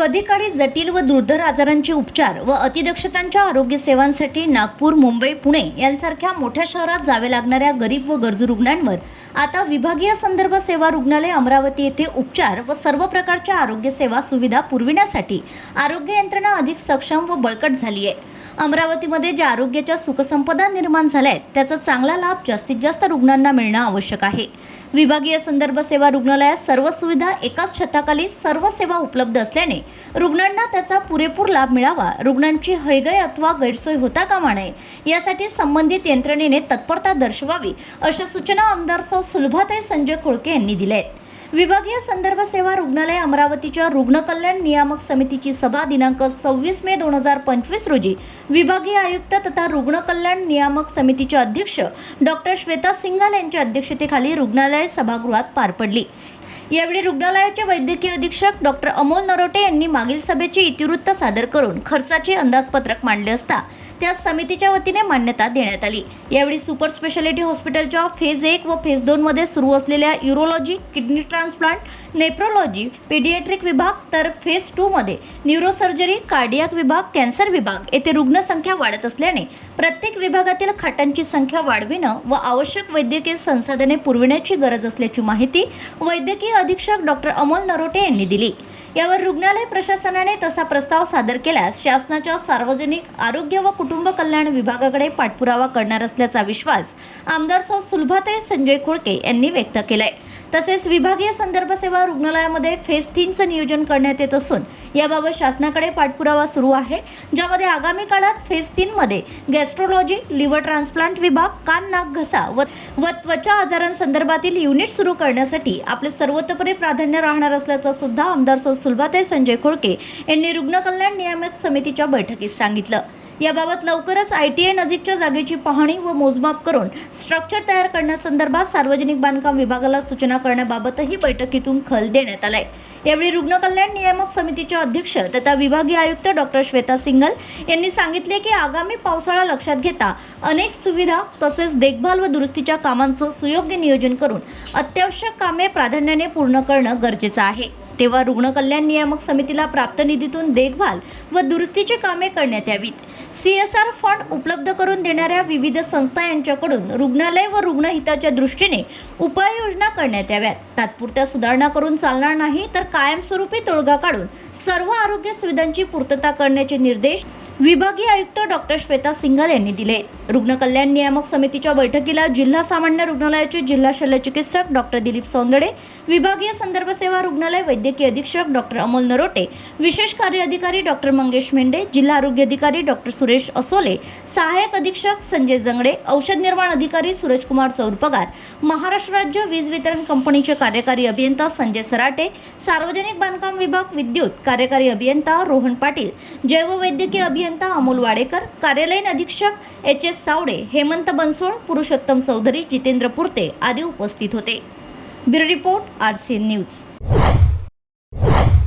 कधी काळी जटिल व दुर्धर आजारांचे उपचार व अतिदक्षतांच्या आरोग्य सेवांसाठी नागपूर मुंबई पुणे यांसारख्या मोठ्या शहरात जावे लागणाऱ्या गरीब व गरजू रुग्णांवर आता विभागीय संदर्भ सेवा रुग्णालय अमरावती येथे उपचार व सर्व प्रकारच्या आरोग्य सेवा सुविधा पुरविण्यासाठी आरोग्य यंत्रणा अधिक सक्षम व बळकट झाली आहे. अमरावतीमध्ये ज्या आरोग्याच्या सुखसंपदा निर्माण झाल्या आहेत त्याचा चांगला लाभ जास्तीत जास्त रुग्णांना मिळणं आवश्यक आहे. विभागीय संदर्भ सेवा रुग्णालयात सर्व सुविधा एकाच छताखाली सर्व सेवा उपलब्ध असल्याने रुग्णांना त्याचा पुरेपूर लाभ मिळावा रुग्णांची हयगय अथवा गैरसोय होता कामा नये यासाठी संबंधित यंत्रणेने तत्परता दर्शवावी अशा सूचना आमदार सौ सुलभाताई संजय खोळके यांनी दिल्या आहेत. विभागीय संदर्भ सेवा रुग्णालय अमरावतीच्या रुग्ण कल्याण नियामक समितीची सभा दिनांक सव्वीस मे दोन हजार पंचवीस रोजी विभागीय आयुक्त तथा रुग्ण कल्याण नियामक समितीचे अध्यक्ष डॉक्टर श्वेता सिंघाल यांच्या अध्यक्षतेखाली रुग्णालय सभागृहात पार पडली. यावेळी रुग्णालयाचे वैद्यकीय अधीक्षक डॉक्टर अमोल नरोटे यांनी मागील सभेचे इतिवृत्त सादर करून खर्चाचे अंदाजपत्रक मांडले असता त्यास समितीच्या वतीने मान्यता देण्यात आली. यावेळी सुपर स्पेशालिटी हॉस्पिटलच्या फेज एक व फेज दोन मध्ये सुरू असलेल्या urology kidney transplant nephrology paediatric विभाग तर फेज टू मध्ये न्यूरोसर्जरी कार्डियाक विभाग कॅन्सर विभाग येथे रुग्णसंख्या वाढत असल्याने प्रत्येक विभागातील खाटांची संख्या वाढविणं व आवश्यक वैद्यकीय संसाधने पुरविण्याची गरज असल्याची माहिती वैद्यकीय अधीक्षक डॉक्टर अमोल नरोटे यांनी दिली. यावर रुग्णालय प्रशासनाने तसा प्रस्ताव सादर केल्यास शासनाच्या सार्वजनिक आरोग्य व कुटुंब कल्याण विभागाकडे पाठपुरावा करणार असल्याचा विश्वास आमदार सौ सुलभाताई संजय खुळके यांनी व्यक्त केलाय. तसेच विभागीय संदर्भ सेवा रुग्णालयामध्ये फेज तीनचं नियोजन करण्यात येत असून याबाबत शासनाकडे पाठपुरावा सुरू आहे ज्यामध्ये आगामी काळात फेज तीनमध्ये गॅस्ट्रोलॉजी लिव्हर ट्रान्सप्लांट विभाग कान नाक घसा व व त्वचा आजारांसंदर्भातील युनिट सुरू करण्यासाठी आपले सर्वतोपरी प्राधान्य राहणार असल्याचं सुद्धा आमदार सौ सुलभाते संजय खोळके यांनी रुग्ण कल्याण नियामक समितीच्या बैठकीत सांगितलं. याबाबत लवकरच आय टी आय नजीकच्या जागेची पाहणी व मोजमाप करून स्ट्रक्चर तयार करण्यासंदर्भात सार्वजनिक बांधकाम विभागाला सूचना करण्याबाबतही बैठकीतून खल देण्यात आलाय. यावेळी रुग्ण कल्याण नियामक समितीचे अध्यक्ष तथा विभागीय आयुक्त डॉक्टर श्वेता सिंगल यांनी सांगितले की आगामी पावसाळा लक्षात घेता अनेक सुविधा तसेच देखभाल व दुरुस्तीच्या कामांचं सुयोग्य नियोजन करून अत्यावश्यक कामे प्राधान्याने पूर्ण करणं गरजेचं आहे. तेव्हा रुग्ण कल्याण नियामक समितीला प्राप्त निधीतून देखभाल व दुरुस्तीची कामे करण्यात यावीत. सी एस आर फंड उपलब्ध करून देणाऱ्या विविध संस्था यांच्याकडून रुग्णालय व रुग्णहिताच्या दृष्टीने उपाययोजना करण्यात याव्यात. तात्पुरत्या सुधारणा करून चालणार नाही तर कायमस्वरूपी तोडगा काढून सर्व आरोग्य सुविधांची पूर्तता करण्याचे निर्देश विभागीय आयुक्त डॉक्टर श्वेता सिंगल यांनी दिले. रुग्ण कल्याण नियामक समितीच्या बैठकीला जिल्हा सामान्य रुग्णालयाचे जिल्हा शल्यचिकित्सक डॉक्टर दिलीप सौंदडे विभागीय संदर्भ सेवा रुग्णालय वैद्यकीय अधीक्षक डॉक्टर अमोल नरोटे विशेष कार्य अधिकारी डॉक्टर मंगेश मेंढे जिल्हा आरोग्य अधिकारी डॉक्टर सुरेश असोले सहाय्यक अधीक्षक संजय जंगडे औषध निर्माण अधिकारी सूरजकुमार चौरपगार महाराष्ट्र राज्य वीज वितरण कंपनीचे कार्यकारी अभियंता संजय सराटे सार्वजनिक बांधकाम विभाग विद्युत कार्यकारी अभियंता रोहन पाटील जैववैद्यकीय अभियंता अमोल वाडेकर कार्यालयीन अधीक्षक एच एस सावडे हेमंत बनसोड पुरुषोत्तम चौधरी जितेंद्र पुरते आदी उपस्थित होते. Bureau report R C news.